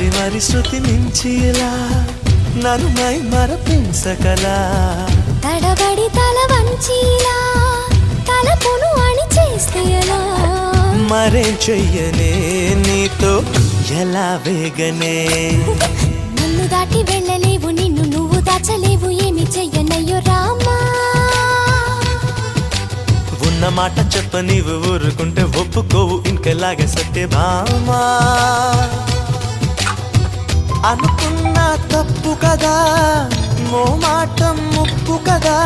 తొలి శృతి మించిలా నన్ను మై మరపించకలా తడబడి తల వంచిలా తలపును అణి చేస్తే ఎలా మరేం చెయ్యనే నీతో ఎలా వేగనే? నన్ను దాటి వెళ్ళలేవు నిన్ను నువ్వు దాచలేవు ఏమి చెయ్యనయ్యో రామా. ఉన్న మాట చెప్ప నీవు ఊరుకుంటే ఒప్పుకోవు ఇంకెలాగే సత్యభామా. అనుకున్నా తప్పు కదా మో మాట ముప్పు కదా.